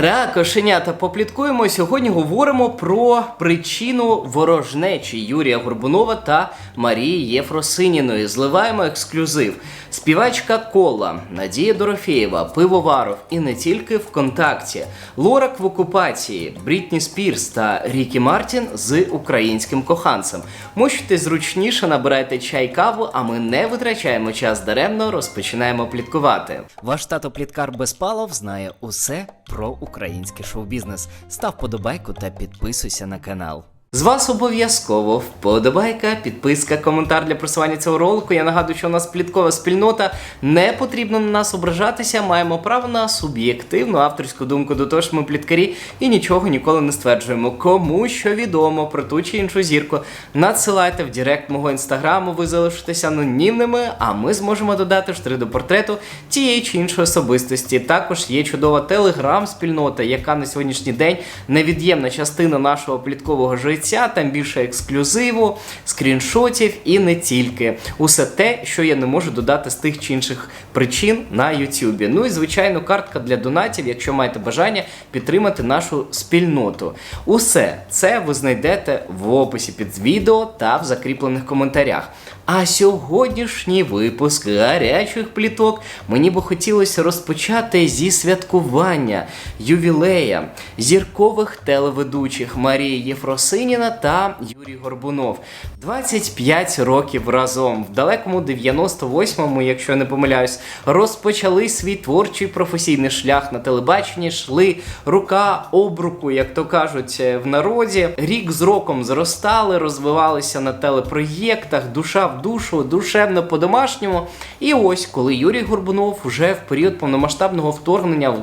Тара, кошенята, попліткуємо. Сьогодні говоримо про причину ворожнечі Юрія Горбунова та Марії Єфросиніної. Зливаємо ексклюзив. Співачка Кола, Надія Дорофєєва, Пивоваров і не тільки ВКонтакті. Лорак в окупації, Брітні Спірс та Рікі Мартін з українським коханцем. Мочте зручніше, набирайте чай каву, а ми не витрачаємо час даремно, розпочинаємо пліткувати. Ваш тато Пліткар Безпалов знає усе про український шоу-бізнес. Став подобайку та підписуйся на канал. З вас обов'язково вподобайка, підписка, коментар для просування цього ролику. Я нагадую, що у нас пліткова спільнота. Не потрібно на нас ображатися. Маємо право на суб'єктивну авторську думку. До того ж, ми пліткарі і нічого ніколи не стверджуємо. Кому що відомо про ту чи іншу зірку, надсилайте в директ мого інстаграму. Ви залишитеся анонімними, а ми зможемо додати штри до портрету тієї чи іншої особистості. Також є чудова телеграм-спільнота, яка на сьогоднішній день невід'ємна частина нашого пліткового життя. Там більше ексклюзиву, скріншотів і не тільки. Усе те, що я не можу додати з тих чи інших причин на Ютубі. Ну і звичайно, картка для донатів, якщо маєте бажання підтримати нашу спільноту. Усе це ви знайдете в описі під відео та в закріплених коментарях. А сьогоднішній випуск гарячих пліток мені би хотілося розпочати зі святкування ювілея зіркових телеведучих Марії Єфросиніна та Юрій Горбунов. 25 років разом в далекому 98-му, якщо не помиляюсь, розпочали свій творчий професійний шлях на телебаченні, йшли рука об руку, як то кажуть в народі. Рік з роком зростали, розвивалися на телепроєктах, душа в душу, душевно по-домашньому. І ось, коли Юрій Горбунов вже в період повномасштабного вторгнення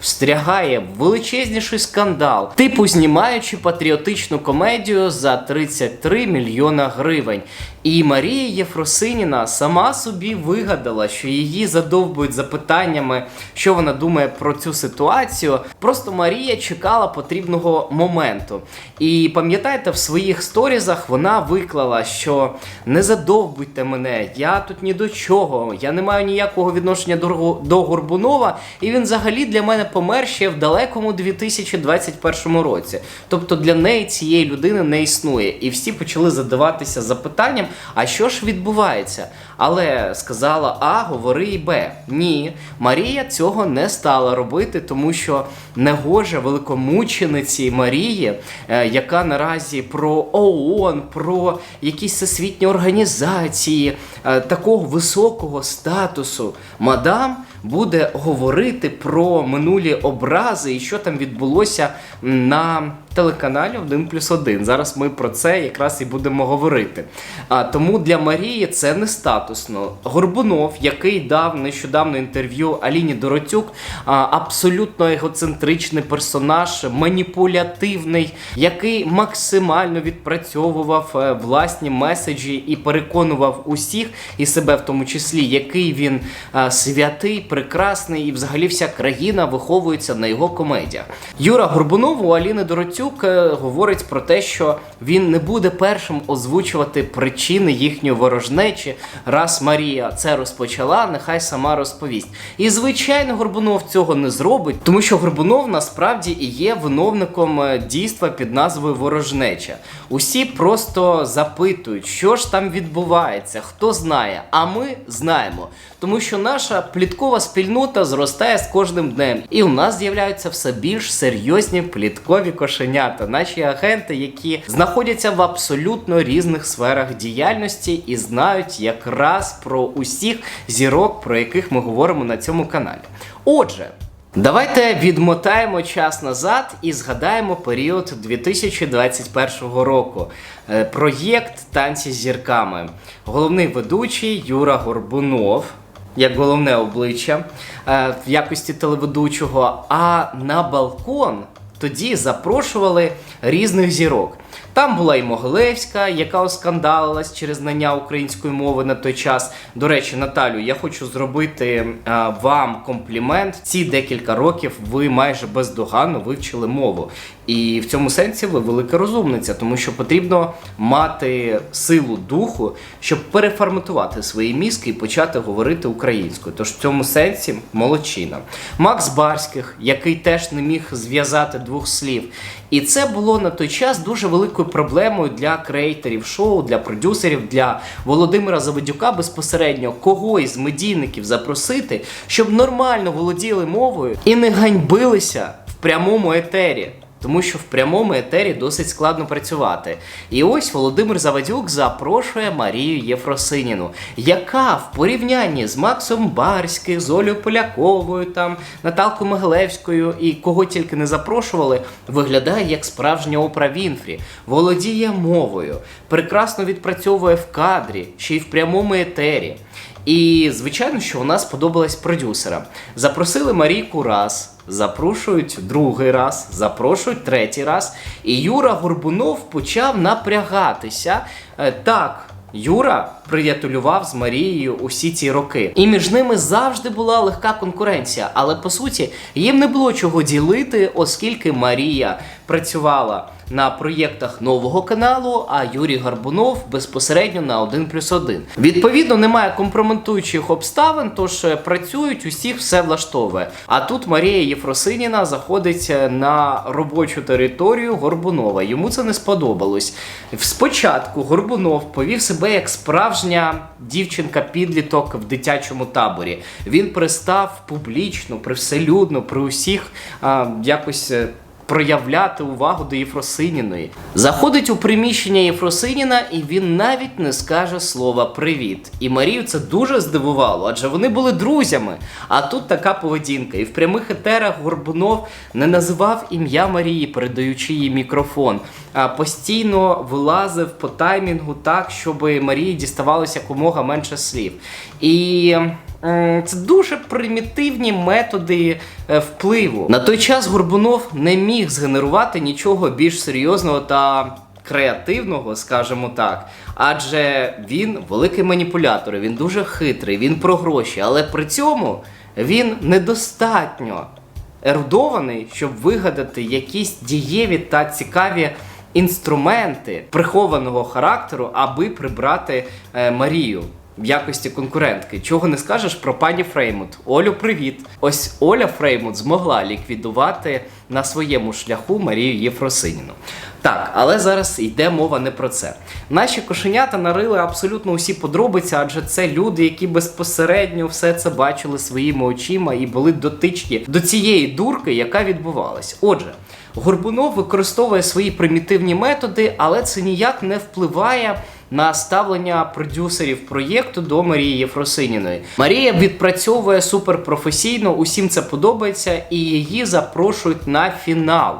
встрягає в величезніший скандал, типу знімаючи патріотичну комедію за 33 мільйона гривень. І Марія Єфросиніна сама собі вигадала, що її задовбують запитаннями, що вона думає про цю ситуацію. Просто Марія чекала потрібного моменту. І пам'ятаєте, в своїх сторізах вона виклала, що не задовбуйте мене, я тут ні до чого, я не маю ніякого відношення до, Горбунова, і він взагалі для мене помер ще в далекому 2021 році. Тобто для неї цієї людини не існує. І всі почали задаватися запитанням, а що ж відбувається? Але сказала А, говори і Б. Ні, Марія цього не стала робити, тому що негоже великомучениці Марії, е, яка наразі про ООН, про якісь всесвітні організації е, такого високого статусу, мадам буде говорити про минулі образи і що там відбулося на телеканалі 1 плюс 1. Зараз ми про це якраз і будемо говорити. А, тому для Марії це не статусно. Горбунов, який дав нещодавно інтерв'ю Аліні Доротюк, абсолютно егоцентричний персонаж, маніпулятивний, який максимально відпрацьовував е, власні меседжі і переконував усіх, і себе в тому числі, який він е, святий, прекрасний, і взагалі вся країна виховується на його комедіях. Юра Горбунов у Аліни Доротюк е, говорить про те, що він не буде першим озвучувати причини їхньої ворожнечі, раз Марія це розпочала, нехай сама розповість. І звичайно, Горбунов цього не зробить, тому що Горбунов насправді і є виновником е, дійства під назвою ворожнеча. Усі просто запитують, що ж там відбувається, хто знає, а ми знаємо. Тому що наша пліткова спільнота зростає з кожним днем, і у нас з'являються все більш серйозні пліткові кошенята, наші агенти, які знаходяться в абсолютно різних сферах діяльності і знають якраз про усіх зірок, про яких ми говоримо на цьому каналі. Отже. Давайте відмотаємо час назад і згадаємо період 2021 року. Е, Проєкт танці з зірками. Головний ведучий Юра Горбунов. Як головне обличчя е, в якості телеведучого, а на балкон тоді запрошували різних зірок. Там була і Могилевська, яка оскандалилась через знання української мови на той час. До речі, Наталю, я хочу зробити е, вам комплімент. Ці декілька років ви майже бездоганно вивчили мову. І в цьому сенсі ви велика розумниця, тому що потрібно мати силу духу, щоб переформатувати свої мізки і почати говорити українською. Тож в цьому сенсі молодчина. Макс Барських, який теж не міг зв'язати двох слів. І це було на той час дуже великою проблемою для креаторів шоу, для продюсерів, для Володимира Завидюка безпосередньо кого із медійників запросити, щоб нормально володіли мовою і не ганьбилися в прямому етері. Тому що в прямому етері досить складно працювати. І ось Володимир Завадюк запрошує Марію Єфросиніну, яка в порівнянні з Максом Барських, з Олею Поляковою, там Наталкою Могилевською і кого тільки не запрошували, виглядає як справжня Опра Вінфрі, володіє мовою, прекрасно відпрацьовує в кадрі, ще й в прямому етері. І звичайно, що вона сподобалась продюсерам. Запросили Марійку раз, запрошують другий раз, запрошують третій раз. І Юра Горбунов почав напрягатися. Е, Так. Юра приятелював з Марією усі ці роки, і між ними завжди була легка конкуренція. Але по суті їм не було чого ділити, оскільки Марія працювала на проєктах нового каналу, а Юрій Гарбунов безпосередньо на 1 плюс 1. Відповідно, немає компрометуючих обставин, тож е, працюють, усіх все влаштовує. А тут Марія Єфросиніна заходить е, на робочу територію Горбунова. Йому це не сподобалось. Спочатку Горбунов повів себе як справжня дівчинка-підліток в дитячому таборі. Він пристав публічно, привселюдно, при усіх а, якось. Проявляти увагу до Єфросиніної. Заходить у приміщення Єфросиніна, і він навіть не скаже слова привіт. І Марію це дуже здивувало, адже вони були друзями. А тут така поведінка. І в прямих етерах Горбунов не називав ім'я Марії, передаючи їй мікрофон, а постійно вилазив по таймінгу так, щоб Марії діставалося якомога менше слів. І це дуже примітивні методи е, впливу. На той час Горбунов не міг згенерувати нічого більш серйозного та креативного, скажімо так. Адже він великий маніпулятор, він дуже хитрий, він про гроші, але при цьому він недостатньо ерудований, щоб вигадати якісь дієві та цікаві інструменти прихованого характеру, аби прибрати е, Марію. В якості конкурентки, чого не скажеш про пані Фреймут. Олю, привіт! Ось Оля Фреймут змогла ліквідувати на своєму шляху Марію Єфросиніну. Так, але зараз йде мова не про це. Наші кошенята нарили абсолютно усі подробиці, адже це люди, які безпосередньо все це бачили своїми очима і були дотичні до цієї дурки, яка відбувалась. Отже. Горбунов використовує свої примітивні методи, але це ніяк не впливає на ставлення продюсерів проєкту до Марії Єфросиніної. Марія відпрацьовує суперпрофесійно, усім це подобається, і її запрошують на фінал.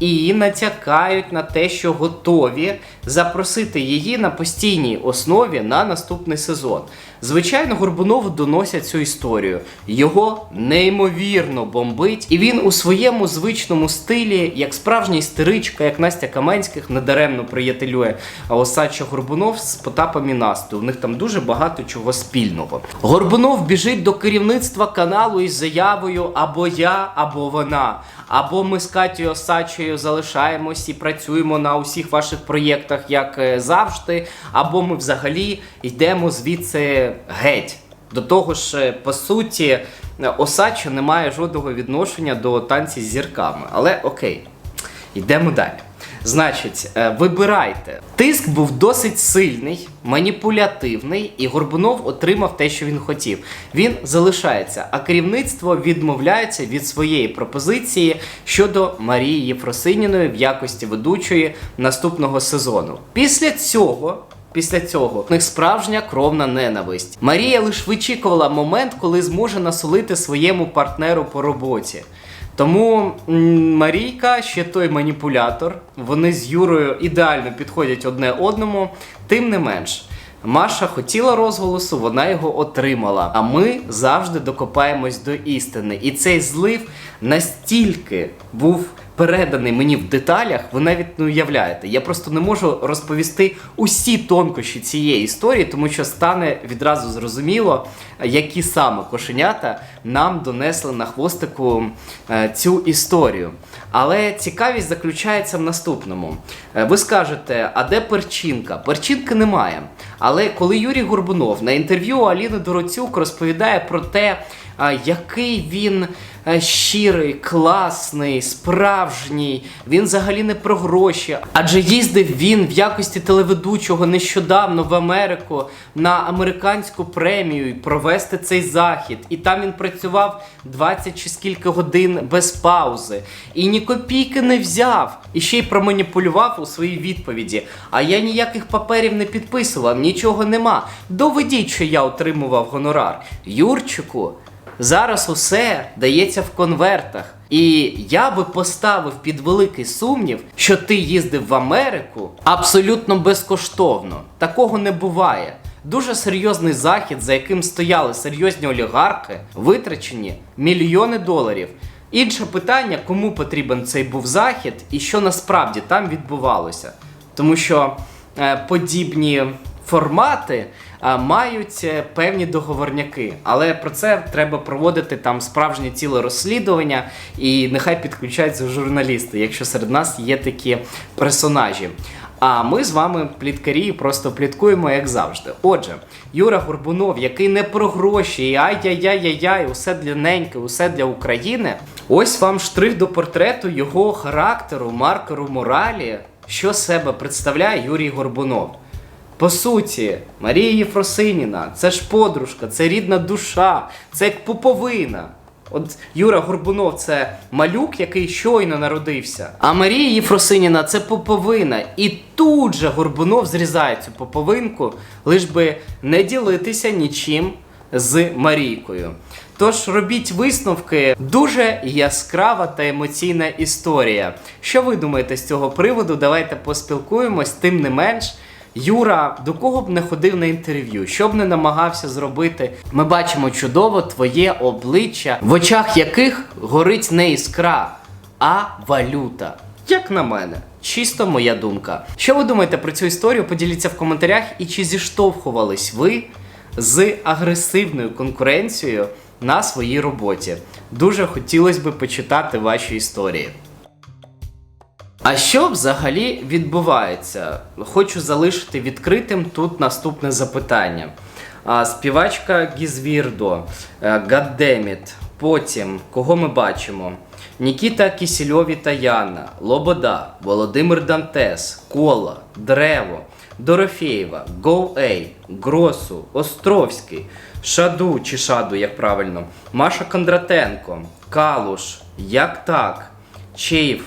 І натякають на те, що готові запросити її на постійній основі на наступний сезон. Звичайно, Горбунову доносять цю історію. Його неймовірно бомбить, і він у своєму звичному стилі, як справжня істеричка, як Настя Каменських, недаремно приятелює Осадча Горбунов з Потапом і Настою. У них там дуже багато чого спільного. Горбунов біжить до керівництва каналу із заявою або я, або вона. Або ми з Катєю Осадчою залишаємось і працюємо на усіх ваших проєктах, як е, завжди, або ми взагалі йдемо звідси геть. До того ж, е, по суті, Осадча не має жодного відношення до танці з зірками. Але окей, йдемо далі. Значить, е, вибирайте. Тиск був досить сильний, маніпулятивний, і Горбунов отримав те, що він хотів. Він залишається, а керівництво відмовляється від своєї пропозиції щодо Марії Єфросиніної в якості ведучої наступного сезону. Після цього. Після цього в них справжня кровна ненависть. Марія лише вичікувала момент, коли зможе насолити своєму партнеру по роботі. Тому Марійка ще той маніпулятор. Вони з Юрою ідеально підходять одне одному. Тим не менш, Маша хотіла розголосу, вона його отримала. А ми завжди докопаємось до істини. І цей злив настільки був переданий мені в деталях, ви навіть не уявляєте. Я просто не можу розповісти усі тонкощі цієї історії, тому що стане відразу зрозуміло, які саме кошенята нам донесли на хвостику е, цю історію. Але цікавість заключається в наступному. Е, Ви скажете, а де перчинка? Перчинки немає. Але коли Юрій Горбунов на інтерв'ю Аліни Дороцюк розповідає про те, який він щирий, класний, справжній, він взагалі не про гроші. Адже їздив він в якості телеведучого нещодавно в Америку на американську премію провести цей захід. І там він працював 20 чи скільки годин без паузи. І ні копійки не взяв. І ще й проманіпулював у своїй відповіді. А я ніяких паперів не підписував, нічого нема. Доведіть, що я отримував гонорар. Юрчику. Зараз усе дається в конвертах. І я би поставив під великий сумнів, що ти їздив в Америку абсолютно безкоштовно. Такого не буває. Дуже серйозний захід, за яким стояли серйозні олігархи, витрачені мільйони доларів. Інше питання, кому потрібен цей був захід і що насправді там відбувалося. Тому що е, подібні формати мають е, певні договорняки. Але про це треба проводити там справжнє ціле розслідування, і нехай підключаються журналісти, якщо серед нас є такі персонажі. А ми з вами пліткарі просто пліткуємо, як завжди. Отже, Юра Горбунов, який не про гроші, і ай-яй-яй-яй-яй, усе для неньки, усе для України. Ось вам штрих до портрету його характеру, маркеру моралі, що себе представляє Юрій Горбунов. По суті, Марія Єфросиніна, це ж подружка, це рідна душа, це як пуповина. От Юра Горбунов це малюк, який щойно народився. А Марія Єфросиніна це поповина. І тут же Горбунов зрізає цю поповинку, лиш би не ділитися нічим з Марійкою. Тож робіть висновки. Дуже яскрава та емоційна історія. Що ви думаєте з цього приводу? Давайте поспілкуємось, тим не менш. Юра, до кого б не ходив на інтерв'ю, що б не намагався зробити, ми бачимо чудово твоє обличчя, в очах яких горить не іскра, а валюта. Як на мене, чисто моя думка. Що ви думаєте про цю історію? Поділіться в коментарях і чи зіштовхувались ви з агресивною конкуренцією на своїй роботі. Дуже хотілося б почитати ваші історії. А що взагалі відбувається? Хочу залишити відкритим тут наступне запитання. А, співачка Гізвірдо, Гаддеміт. Потім, кого ми бачимо? Нікіта Кісільові та Яна, Лобода, Володимир Дантес, Кола, Древо, Дорофєєва, Гоу-Ей, Гросу, Островський, Шаду чи Шаду, як правильно, Маша Кондратенко, Калуш, Як так, Чейв,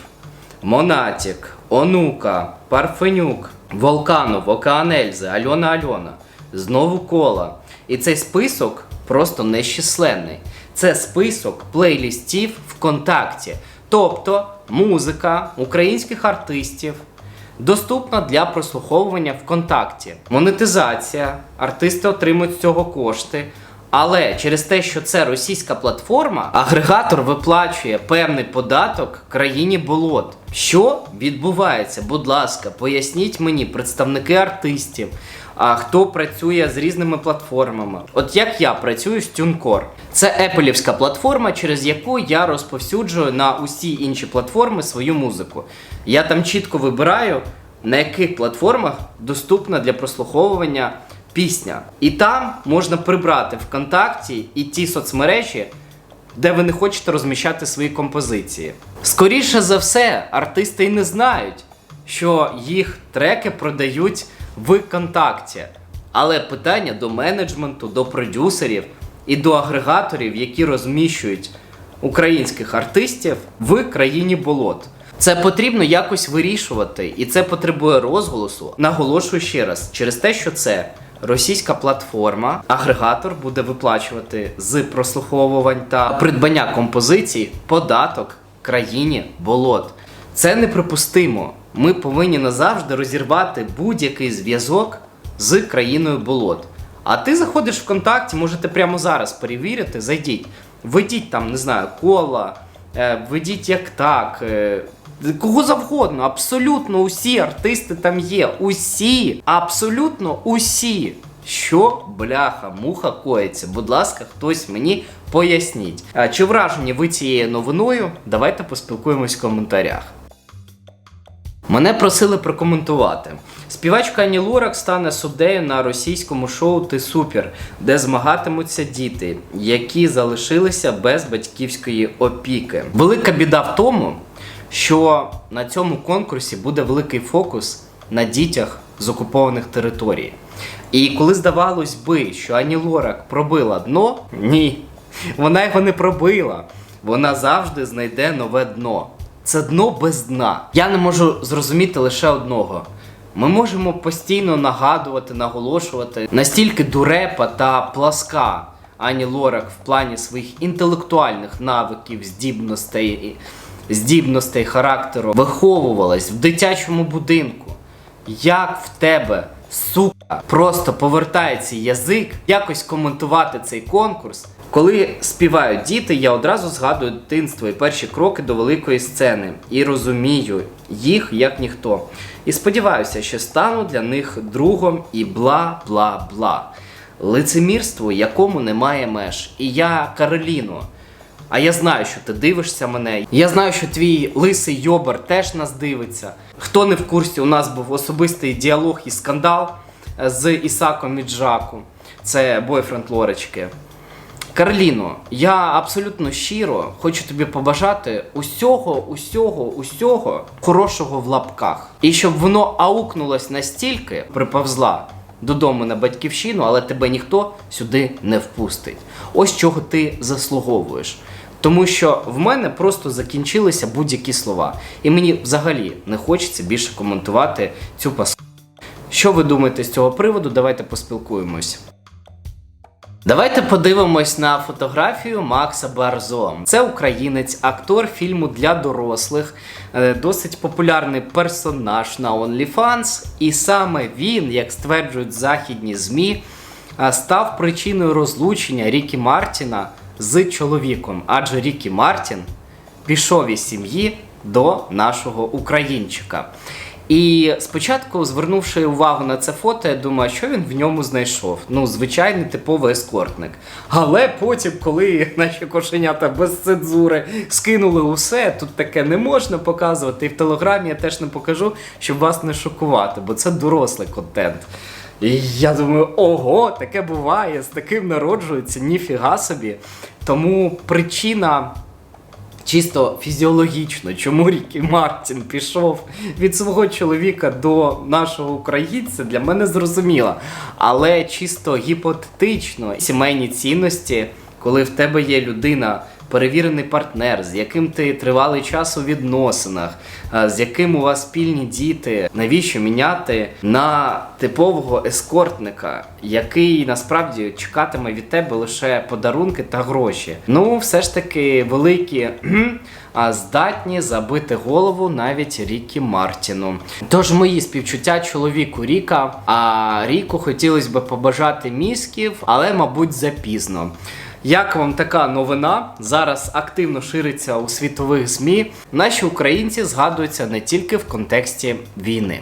Монатік, Онука, Парфенюк, Волканов, Океанельзе, Альона Альона, знову кола. І цей список просто нещисленний. Це список плейлістів ВКонтакті. Тобто музика українських артистів доступна для прослуховування ВКонтакті. Монетизація, артисти отримують з цього кошти. Але через те, що це російська платформа, агрегатор виплачує певний податок країні болот. Що відбувається? Будь ласка, поясніть мені, представники артистів, а хто працює з різними платформами. От як я працюю з TuneCore. Це еплівська платформа, через яку я розповсюджую на усі інші платформи свою музику. Я там чітко вибираю, на яких платформах доступна для прослуховування пісня. І там можна прибрати ВКонтакті і ті соцмережі, де ви не хочете розміщати свої композиції. Скоріше за все, артисти й не знають, що їх треки продають в контакті. Але питання до менеджменту, до продюсерів і до агрегаторів, які розміщують українських артистів в країні болот. Це потрібно якось вирішувати, і це потребує розголосу. Наголошую ще раз, через те, що це російська платформа, агрегатор буде виплачувати з прослуховувань та придбання композицій податок країні болот. Це неприпустимо. Ми повинні назавжди розірвати будь-який зв'язок з країною болот. А ти заходиш в ВКонтакті, можете прямо зараз перевірити, зайдіть. Введіть там, не знаю, кола, е, введіть як так. Кого завгодно, абсолютно усі артисти там є. Усі, абсолютно усі. Що бляха, муха коїться? Будь ласка, хтось мені поясніть. А, чи вражені ви цією новиною? Давайте поспілкуємось в коментарях. Мене просили прокоментувати. Співачка Ані Лорак стане суддею на російському шоу Ти Супер, де змагатимуться діти, які залишилися без батьківської опіки. Велика біда в тому, що на цьому конкурсі буде великий фокус на дітях з окупованих територій. І коли здавалось би, що Ані Лорак пробила дно, ні, вона його не пробила. Вона завжди знайде нове дно. Це дно без дна. Я не можу зрозуміти лише одного. Ми можемо постійно нагадувати, наголошувати настільки дурепа та пласка Ані Лорак в плані своїх інтелектуальних навиків, здібностей, здібностей характеру виховувалась в дитячому будинку. Як в тебе, сука, просто повертається язик якось коментувати цей конкурс. Коли співають діти, я одразу згадую дитинство і перші кроки до великої сцени і розумію їх як ніхто. І сподіваюся, що стану для них другом і бла бла бла. Лицемірство, якому немає меж. І я Кароліно. А я знаю, що ти дивишся мене. Я знаю, що твій лисий йобар теж нас дивиться. Хто не в курсі, у нас був особистий діалог і скандал е, з Ісаком Міджаку. Це бойфренд Лорочки. Карліно, я абсолютно щиро хочу тобі побажати усього, усього, усього хорошого в лапках. І щоб воно аукнулось настільки, приповзла додому на батьківщину, але тебе ніхто сюди не впустить. Ось чого ти заслуговуєш. Тому що в мене просто закінчилися будь-які слова. І мені взагалі не хочеться більше коментувати цю паску. Що ви думаєте з цього приводу? Давайте поспілкуємось. Давайте подивимось на фотографію Макса Барзо. Це українець, актор фільму для дорослих, е, досить популярний персонаж на OnlyFans. І саме він, як стверджують західні ЗМІ, е, став причиною розлучення Рікі Мартіна з чоловіком. Адже Рікі Мартін пішов із сім'ї до нашого українчика. І спочатку, звернувши увагу на це фото, я думаю, що він в ньому знайшов. Ну, звичайний типовий ескортник. Але потім, коли наші кошенята без цензури скинули усе, тут таке не можна показувати. І в телеграмі я теж не покажу, щоб вас не шокувати, бо це дорослий контент. І я думаю, ого, таке буває, з таким народжується, ніфіга собі. Тому причина чисто фізіологічно, чому Рікі Мартін пішов від свого чоловіка до нашого українця, для мене зрозуміла. Але чисто гіпотетично, сімейні цінності, коли в тебе є людина. Перевірений партнер, з яким ти тривалий час у відносинах, з яким у вас спільні діти. Навіщо міняти на типового ескортника, який насправді чекатиме від тебе лише подарунки та гроші? Ну, все ж таки, великі здатні забити голову навіть Рікі Мартіну. Тож мої співчуття чоловіку Ріка. А Ріку хотілося б побажати мізків, але мабуть запізно. Як вам така новина? Зараз активно шириться у світових ЗМІ. Наші українці згадуються не тільки в контексті війни.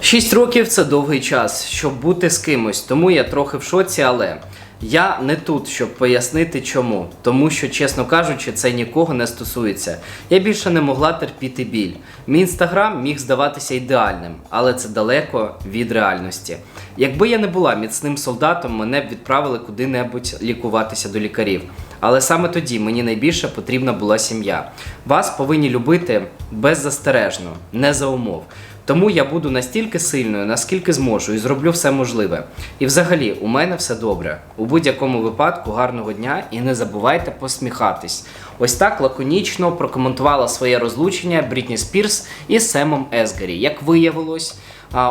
Шість років це довгий час, щоб бути з кимось, тому я трохи в шоці, але я не тут, щоб пояснити чому. Тому що, чесно кажучи, це нікого не стосується. Я більше не могла терпіти біль. Мій інстаграм міг здаватися ідеальним, але це далеко від реальності. Якби я не була міцним солдатом, мене б відправили куди-небудь лікуватися до лікарів. Але саме тоді мені найбільше потрібна була сім'я. Вас повинні любити беззастережно, не за умов. Тому я буду настільки сильною, наскільки зможу, і зроблю все можливе. І взагалі, у мене все добре. У будь-якому випадку гарного дня і не забувайте посміхатись. Ось так лаконічно прокоментувала своє розлучення Брітні Спірс із Семом Есгарі. Як виявилось,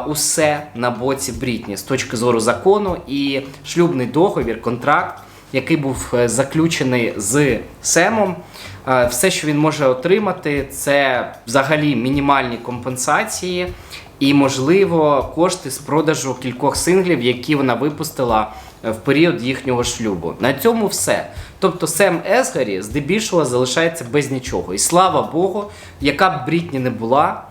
усе на боці Брітні з точки зору закону і шлюбний договір, контракт, який був е, заключений з Семом. Е, Все, що він може отримати, це взагалі мінімальні компенсації і, можливо, кошти з продажу кількох синглів, які вона випустила е, в період їхнього шлюбу. На цьому все. Тобто Сем Есгарі здебільшого залишається без нічого. І слава Богу, яка б Брітні не була,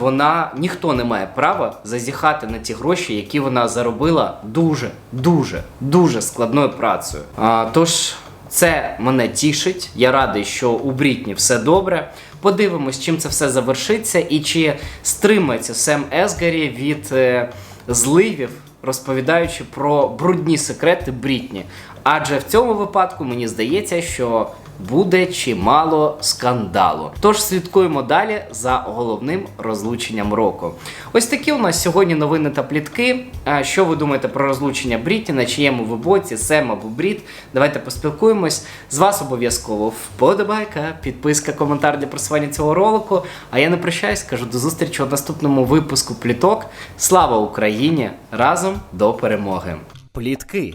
вона ніхто не має права зазіхати на ті гроші, які вона заробила дуже, дуже, дуже складною працею. Тож. Це мене тішить. Я радий, що у Брітні все добре. Подивимось, чим це все завершиться, і чи стримається Сем Есгарі від е, зливів, розповідаючи про брудні секрети Брітні. Адже в цьому випадку мені здається, що буде чимало скандалу. Тож слідкуємо далі за головним розлученням року. Ось такі у нас сьогодні новини та плітки. Що ви думаєте про розлучення Бріті? На чиєму ви боці, Сем або Бріт? Давайте поспілкуємось. З вас обов'язково вподобайка, підписка, коментар для просування цього ролику. А я не прощаюсь, кажу до зустрічі у наступному випуску пліток. Слава Україні! Разом до перемоги! Плітки,